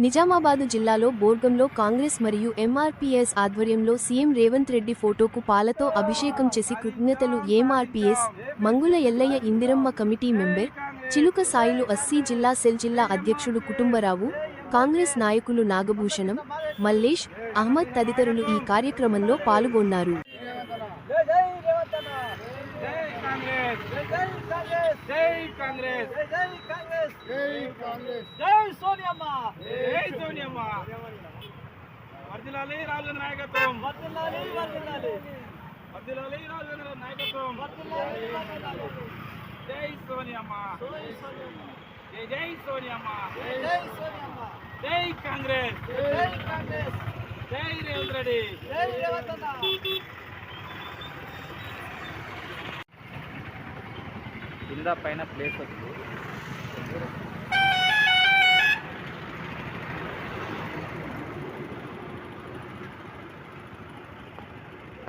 నిజామాబాదు జిల్లాలో బోర్గంలో కాంగ్రెస్ మరియు ఎంఆర్పీఎస్ ఆధ్వర్యంలో సీఎం రేవంత్ రెడ్డి ఫోటోకు పాలతో అభిషేకం చేసి కృతజ్ఞతలు MRPS Mangula Ellaiah Indiramma committee member Chiluka Sailu Assi జిల్లా సెల్ జిల్లా అధ్యక్షుడు కుటుంబరావు కాంగ్రెస్ నాయకులు నాగభూషణం మల్లేష్ అహ్మద్ తదితరులు ఈ కార్యక్రమంలో పాల్గొన్నారు జై కాంగ్రెస్ జై జై కాంగ్రెస్ జై కాంగ్రెస్ జై కాంగ్రెస్ జై కాంగ్రెస్ జై సోనియమ్మ. జై సోనియమ్మ. వర్దిలాలి రాజేంద్ర నాయకత్వం వర్దిలాలి వర్దిలాలి వర్దిలాలి రాజేంద్ర నాయకత్వం వర్దిలాలి జై సోనియమ్మ. జై సోనియమ్మ. జై జై సోనియమ్మ. జై జై సోనియమ్మ. జై కాంగ్రెస్ జై కాంగ్రెస్ జై రేవంత్ రెడ్డి జై రేవంత్ రెడ్డి. కింద పైన ప్లేస్ వస్తుంది.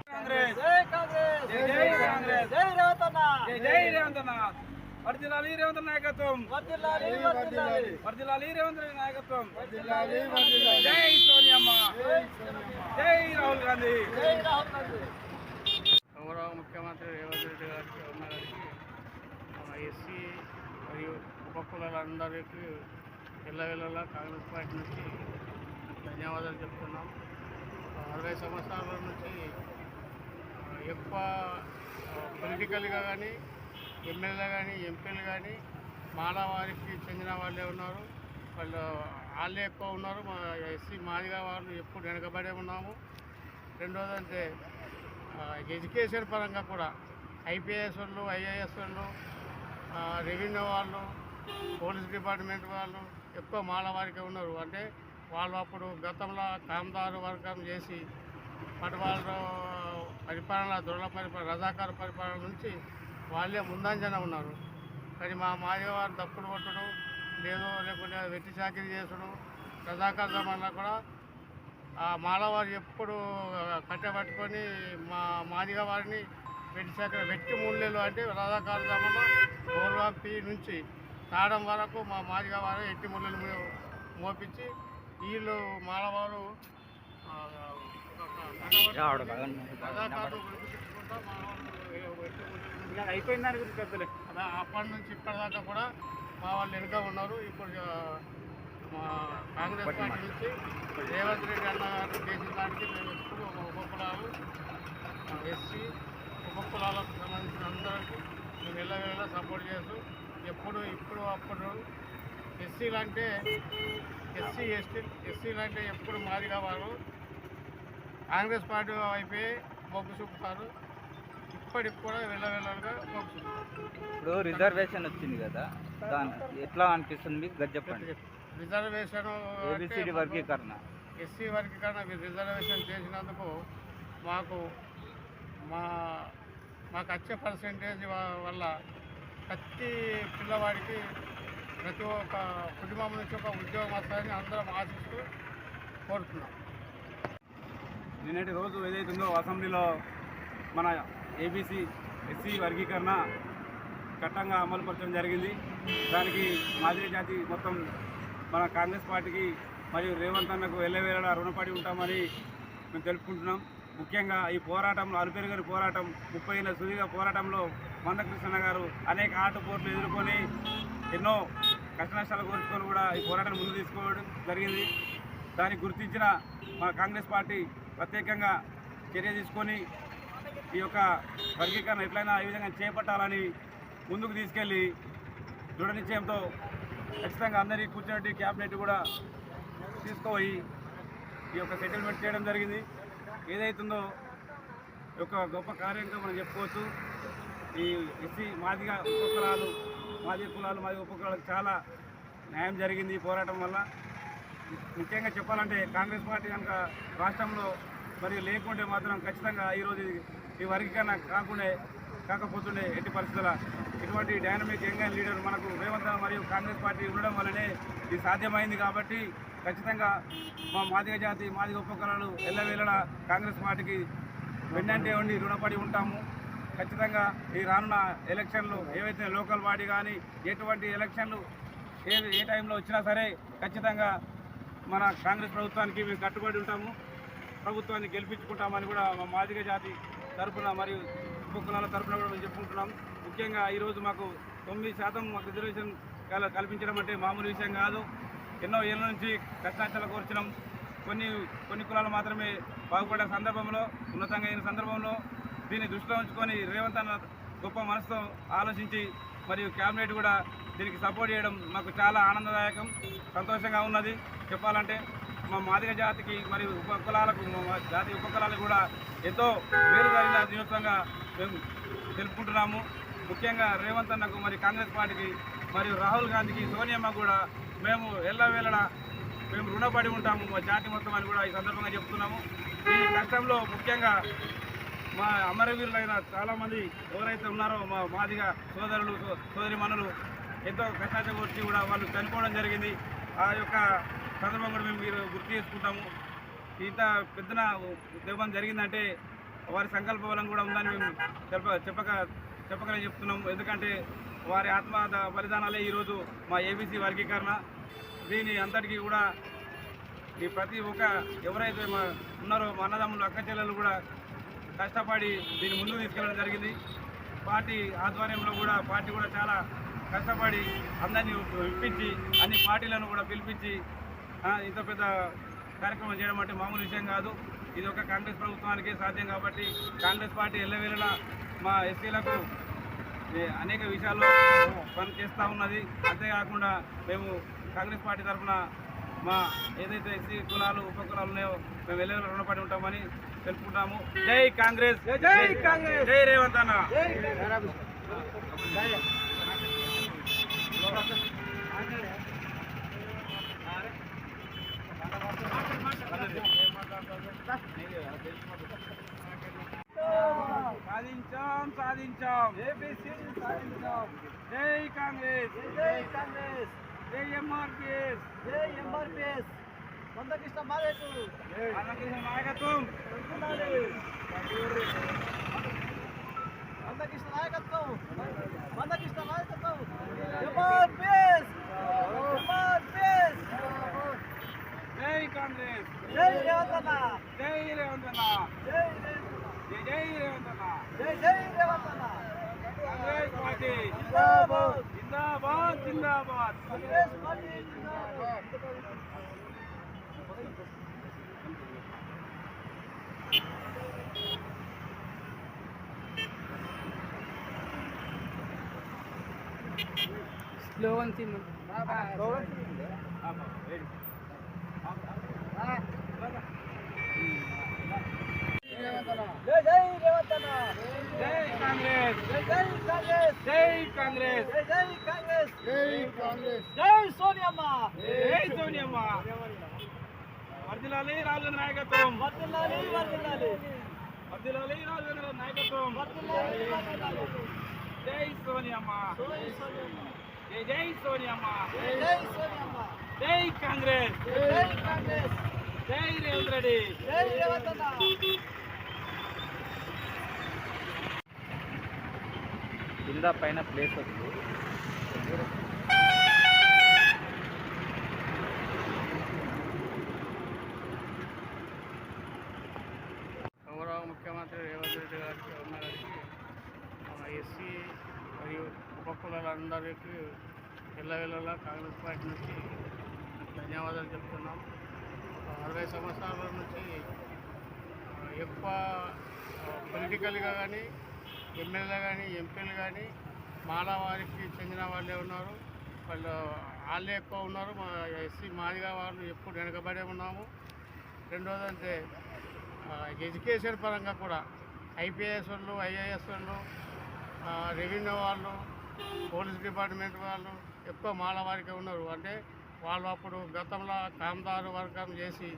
కాంగ్రెస్. జై కాంగ్రెస్. జై జై కాంగ్రెస్. జై రేవంత్ నాయకత్వం. వర్ధిల్లాలి వర్ధిల్లాలి వర్ధిల్లాలి రేవంత్ నాయకత్వం. జై సోనియమ్మ. జై సోనియమ్మ. జై రాహుల్ గాంధీ. జై రాహుల్ గాంధీ. గౌరవ ముఖ్యమంత్రి రేవంత్ రెడ్డి గారికి అన్న గారికి మన ఎస్సీ మరియు ఉపకులందరికీ ఎల్లవెల్లలా కాంగ్రెస్ పార్టీ నుంచి ధన్యవాదాలు చెప్తున్నాం. అరవై సంవత్సరాల నుంచి ఎక్కువ పొలిటికల్గా కానీ ఎమ్మెల్యే కానీ ఎంపీలు కానీ మాలవారికి చెందిన వాళ్ళే ఉన్నారు. వాళ్ళు వాళ్ళే ఎక్కువ ఉన్నారు. మా ఎస్సీ మాదిగా వాళ్ళు ఎప్పుడు వెనకబడే ఉన్నాము. రెండోది అంటే ఎడ్యుకేషన్ పరంగా కూడా ఐపీఎస్ వాళ్ళు ఐఏఎస్ వాళ్ళు రెవెన్యూ వాళ్ళు పోలీస్ డిపార్ట్మెంట్ వాళ్ళు ఎక్కువ మాల వారికి ఉన్నారు. అంటే వాళ్ళు అప్పుడు గతంలో కామదారు వర్గం చేసి అటు వాళ్ళు పరిపాలన దొరల పరిపాలన రజాకారు పరిపాలన నుంచి వాళ్ళే ముందంజన ఉన్నారు. కానీ మా మాదిగ వారు తప్పుడు కొట్టడం లేదు లేకుంటే వెట్టి చాకరీ చేసుడు రజాకారు జమానా కూడా ఆ మాలవారు ఎప్పుడు కట్టబెట్టుకొని మా మాదిగ వారిని వెట్టి శాఖ వెట్టి మూల్యలు అంటే రథాకాల జమాన గౌరవంపి నుంచి తాడం వరకు మా మాదిగ వారు ఎట్టి ముళ్ళలు మో- మోపించి వీళ్ళు ఇలా అయిపోయిన దాని గురించి పెద్దలే. అలా అప్పటి నుంచి ఇప్పటిదాకా కూడా మా వాళ్ళు వెనుక ఉన్నారు. ఇప్పుడు మా కాంగ్రెస్ పార్టీ నుంచి. రేవంత్ రెడ్డి అన్న గారు చేసిన దానికి మేము ఎప్పుడు ఉపకులాలు ఎస్సీ ఉపకులాలకు సంబంధించిన అందరికీ మేము వెళ్ళవేళ సపోర్ట్ చేస్తూ ఎప్పుడు ఇప్పుడు అప్పుడు ఎస్సీలు అంటే ఎస్సీ ఎస్టీ ఎస్సీలు అంటే ఎప్పుడు మాదిగా వారు కాంగ్రెస్ పార్టీ వైపే మొగ్గు చూపుతారు. ఇప్పటికి కూడా వెళ్ళవేళలుగా మొగ్గు ఇప్పుడు రిజర్వేషన్ వచ్చింది కదా దాని ఎట్లా అనిపిస్తుంది మీకు? గది చెప్పండి. రిజర్వేషన్ ఏబిసిడి వర్గీకరణ. ఎస్సీ వర్గీకరణ మీరు రిజర్వేషన్ చేసినందుకు మాకు మా మాకు వచ్చే పర్సంటేజ్ వల్ల ప్రతి పిల్లవాడికి ప్రతి ఒక్క కుటుంబం నుంచి ఒక ఉద్యోగం వస్తుందని అందరం ఆశిస్తూ కోరుతున్నాం. నిన్నటి రోజు ఏదైతుందో అసెంబ్లీలో మన ఏబీసీ ఎస్సీ వర్గీకరణ చట్టంగా అమలుపరచడం జరిగింది. దానికి మాదిరి జాతి మొత్తం మన కాంగ్రెస్ పార్టీకి మరియు రేవంత్ అన్నకు వెళ్ళవేళ రుణపడి ఉంటామని మేము తెలుపుకుంటున్నాం. ముఖ్యంగా ఈ పోరాటంలో అలుపెరుగని పోరాటం ముప్పై ఏళ్ళ సుదీర్ఘ పోరాటంలో మందకృష్ణ గారు అనేక ఆటపోట్లు ఎదుర్కొని ఎన్నో కష్ట నష్టాలు కోరుకొని కూడా ఈ పోరాటాన్ని ముందు తీసుకోవడం జరిగింది. దాన్ని గుర్తించిన మా కాంగ్రెస్ పార్టీ ప్రత్యేకంగా చర్య తీసుకొని ఈ యొక్క వర్గీకరణ ఎట్లయినా ఈ విధంగా చేపట్టాలని ముందుకు తీసుకెళ్ళి దృఢ నిశ్చయంతో ఖచ్చితంగా అందరికీ కూర్చున్నట్టు క్యాబినెట్ కూడా తీసుకుపోయి ఈ యొక్క సెటిల్మెంట్ చేయడం జరిగింది. ఏదైతుందో ఒక గొప్ప కార్యంగా మనం చెప్పుకోవచ్చు. ఈ ఎస్సీ మాదిగా ఉపకులాలు మాదిగ కులాలు మాదిగ ఉపకులాలకు చాలా న్యాయం జరిగింది ఈ పోరాటం వల్ల. ముఖ్యంగా చెప్పాలంటే కాంగ్రెస్ పార్టీ కనుక రాష్ట్రంలో మరి లేకుంటే మాత్రం ఖచ్చితంగా ఈరోజు ఇది- ఈ వర్గీకరణ కాకుండా కాకపోతుండే ఎట్టి పరిస్థితుల ఇటువంటి డైనమిక్ యంగ్ అండ్ లీడర్ మనకు రేవంత్ మరియు కాంగ్రెస్ పార్టీ ఉండడం వల్లనే ఇది సాధ్యమైంది కాబట్టి ఖచ్చితంగా మా మాదిగ జాతి మాదిగ ఉపకరణలు ఎల్లవేళలా కాంగ్రెస్ పార్టీకి వెన్నంటే ఉండి రుణపడి ఉంటాము. ఖచ్చితంగా ఈ రానున్న ఎలక్షన్లు ఏవైతే లోకల్ బాడీ కానీ ఎటువంటి ఎలక్షన్లు ఏ ఏ టైంలో వచ్చినా సరే ఖచ్చితంగా మన కాంగ్రెస్ ప్రభుత్వానికి మేము కట్టుబడి ఉంటాము. ప్రభుత్వాన్ని గెలిపించుకుంటామని కూడా మా మాదిగ జాతి తరఫున మరియు కుటుంబ కులాల తరఫున కూడా మేము చెప్పుకుంటున్నాం. ముఖ్యంగా ఈరోజు మాకు తొమ్మిది శాతం మాకు రిజర్వేషన్ కల్పించడం అంటే మామూలు విషయం కాదు. ఎన్నో ఏళ్ళ నుంచి కష్టాచాల కోర్చడం కొన్ని కొన్ని కులాలు మాత్రమే బాగుపడే సందర్భంలో ఉన్నతంగా అయిన సందర్భంలో దీన్ని దృష్టిలో ఉంచుకొని రేవంత్ అన్న గొప్ప మనసుతో ఆలోచించి మరియు క్యాబినెట్ కూడా దీనికి సపోర్ట్ చేయడం మాకు చాలా ఆనందదాయకం సంతోషంగా ఉన్నది. చెప్పాలంటే మా మాదిగ జాతికి మరియు ఉప కులాలకు మా జాతి ఉప కులాలకు కూడా ఎంతో మేలు జరిగిన దినోత్సవంగా మేము తెలుపుకుంటున్నాము ముఖ్యంగా రేవంత్ అన్నకు మరి కాంగ్రెస్ పార్టీకి మరియు రాహుల్ గాంధీకి సోనియమ్మ కూడా మేము ఎల్లవేళలా మేము రుణపడి ఉంటాము మా జాతి మొత్తం అని కూడా ఈ సందర్భంగా చెప్తున్నాము. ఈ కష్టంలో ముఖ్యంగా మా అమరవీరులైన చాలామంది ఎవరైతే ఉన్నారో మా మాదిగా సోదరులు సోదరి సోదరిమణులు ఎంతో కష్టాచ వచ్చి కూడా వాళ్ళు చనిపోవడం జరిగింది. ఆ యొక్క సందర్భం కూడా మేము మీరు గుర్తు చేసుకుంటాము. ఇంత పెద్దన ఉద్యమం జరిగిందంటే వారి సంకల్ప బలం కూడా ఉందని మేము చెప్ప చెప్పక చెప్పకనే చెప్తున్నాము ఎందుకంటే వారి ఆత్మ బలిదానాలే ఈరోజు మా ఏబీసీ వర్గీకరణ. దీని అంతటికీ కూడా ఈ ప్రతి ఒక్క ఎవరైతే మా ఉన్నారో మా అన్నదమ్ములు అక్క చెల్లెలు కూడా కష్టపడి దీన్ని ముందుకు తీసుకెళ్ళడం జరిగింది. పార్టీ ఆధ్వర్యంలో కూడా పార్టీ కూడా చాలా కష్టపడి అందరినీ ఇప్పించి అన్ని పార్టీలను కూడా పిలిపించి ఇంత పెద్ద కార్యక్రమం చేయడం అంటే మామూలు విషయం కాదు. ఇది ఒక కాంగ్రెస్ ప్రభుత్వానికే సాధ్యం కాబట్టి కాంగ్రెస్ పార్టీ ఎల్లవేళలా మా ఎస్సీలకు అనేక విషయాల్లో పని చేస్తూ ఉన్నది. అంతేకాకుండా మేము కాంగ్రెస్ పార్టీ తరఫున మా ఏదైతే ఎస్సీ కులాలు ఉప కులాలు ఉన్నాయో మేము వెళ్ళే రుణపడి ఉంటామని తెలుపుకుంటాము. జై కాంగ్రెస్! జై కాంగ్రెస్! జై రేవంత్ అన్న! సాధించాం సాధించాం. సాధించాం. జై కాంగ్రెస్. జై కాంగ్రెస్. జై ఎంఆర్పిఎస్. జై ఎంఆర్పిఎస్. మందకృష్ణ మాదేకు రామకృష్ణ నాయకత్వం. మందకృష్ణ నాయకత్వం. మందకృష్ణ నాయకత్వం ఎంఆర్పిఎస్ ఎంఆర్పిఎస్ జై కాంగ్రెస్ జై రేవంత్ అన్న జై రేవంత్ అన్న జై రేవంత్ జై జై రేవంత్ అన్న జై జై రేవంత్ అన్న కాంగ్రెస్ పార్టీ జిందాబాద్ జిందాబాద్ జిందాబాద్ కాంగ్రెస్ పార్టీ జిందాబాద్ జై జై రేవంత్ అన్న జై కాంగ్రెస్ జై కాంగ్రెస్. జై కాంగ్రెస్. జై కాంగ్రెస్. జై కాంగ్రెస్. జై సోనియమ్మ. జై సోనియమ్మ. వర్దిలాలి రాజేంద్ర నాయకత్వం. వర్ధిల్లాలి వర్ధిల్లాలి వర్దిలాలి రాజేంద్ర నాయకత్వం. వర్ధిల్లాలి జై సోనియమ్మ. జై సోనియమ్మ. జై జై సోనియమ్మ. జై జై సోనియమ్మ. జై కాంగ్రెస్. జై కాంగ్రెస్. జై రేవంత్ రెడ్డి. జై రేవంత్ కింద పైన ప్లేస్ వస్తుంది గౌరవ ముఖ్యమంత్రి రేవంత్ రెడ్డి గారికి అన్న గారికి మన ఎస్సీ మరియు ఉపకులాలందరికీ ఎల్లవెల్లలా కాంగ్రెస్ పార్టీ నుంచి ధన్యవాదాలు చెప్తున్నాం. అరవై సంవత్సరాల నుంచి ఎక్కువ పొలిటికల్గా కానీ ఎమ్మెల్యే కానీ ఎంపీలు కానీ మానవారికి చెందిన వాళ్ళే ఉన్నారు. వాళ్ళు వాళ్ళే ఎక్కువ ఉన్నారు. మా ఎస్సీ మాదిగా వాళ్ళు ఎప్పుడు వెనకబడే ఉన్నాము. రెండోది అంటే ఎడ్యుకేషన్ పరంగా కూడా ఐపీఎస్ వాళ్ళు ఐఏఎస్ వాళ్ళు రెవెన్యూ వాళ్ళు పోలీస్ డిపార్ట్మెంట్ వాళ్ళు ఎక్కువ మాలవారికే ఉన్నారు. అంటే వాళ్ళు అప్పుడు గతంలో కామదారు వర్గం చేసి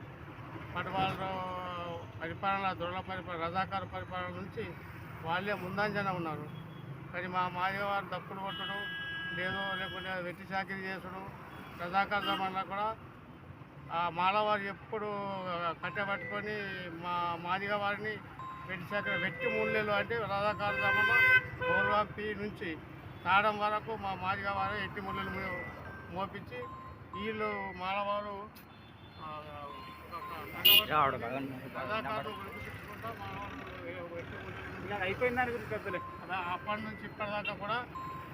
అటు వాళ్ళు పరిపాలన దొరల పరిపాలన రజాకారు పరిపాలన నుంచి వాళ్ళే ముందంజన ఉన్నారు. కానీ మా మాయవారు దప్పులు కొట్టడం లేదో లేకుంటే వెట్టి చాకరీ చేసుడు రజాకారు జమాన్లో కూడా ఆ మాలవారు ఎప్పుడు కట్టబెట్టుకొని మా మాదిగ వారిని వెట్టి చాకరి వెట్టి మూల్యలు అంటే రథాకాల జమంలో పీ నుంచి తాడం వరకు మా మాదిగ వారు ఎట్టి ముళ్ళలు మో- మోపించి వీళ్ళు మాలవారు అయిపోయిన దాని గురించి పెద్దలే. అప్పటి నుంచి ఇప్పటిదాకా కూడా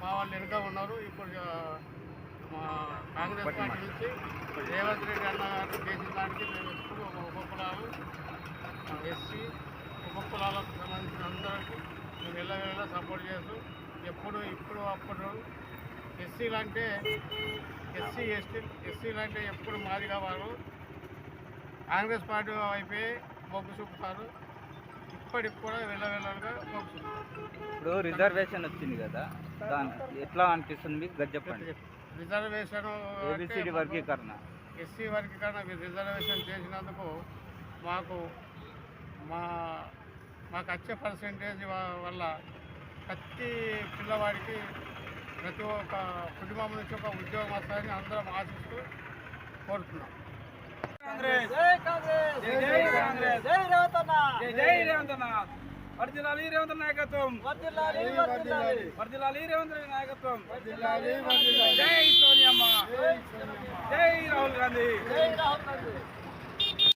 మా వాళ్ళు వెనుక ఉన్నారు. ఇప్పుడు మా కాంగ్రెస్ పార్టీ నుంచి. రేవంత్ రెడ్డి అన్న గారు చేసిన దానికి మేము ఎప్పుడు ఉపకులాలు ఎస్సీ ఉపకులాలకు సంబంధించిన అందరికీ మేము వెళ్ళ సపోర్ట్ చేస్తూ ఎప్పుడు ఇప్పుడు అప్పుడు ఎస్సీలు అంటే ఎస్సీ ఎస్టీ ఎస్సీలు అంటే ఎప్పుడు మాదిగా వారు. కాంగ్రెస్ పార్టీ వైపే మొగ్గు చూపుతారు. ఇప్పటికి కూడా వెళ్ళవెళ్ళగా మొగ్గు ఇప్పుడు రిజర్వేషన్ వచ్చింది కదా దాని ఎట్లా అనిపిస్తుంది మీకు? గది చెప్పండి. రిజర్వేషన్ ఏబిసిడి వర్గీకరణ. ఎస్సీ వర్గీకరణ రిజర్వేషన్ చేసినందుకు మాకు మా మాకు వచ్చే పర్సంటేజ్ వల్ల ప్రతి పిల్లవాడికి ప్రతి ఒక్క కుటుంబం నుంచి ఒక ఉద్యోగం వస్తుందని అందరం ఆశిస్తూ కోరుతున్నాం. కాంగ్రెస్. జై కాంగ్రెస్. జై జై కాంగ్రెస్. జై రేవంత్ నాయకత్వం. వర్ధిల్లాలి రేవంత్ నాయకత్వం. జై సోనియమ్మ. జై రాహుల్ గాంధీ. జై రాహుల్ గాంధీ.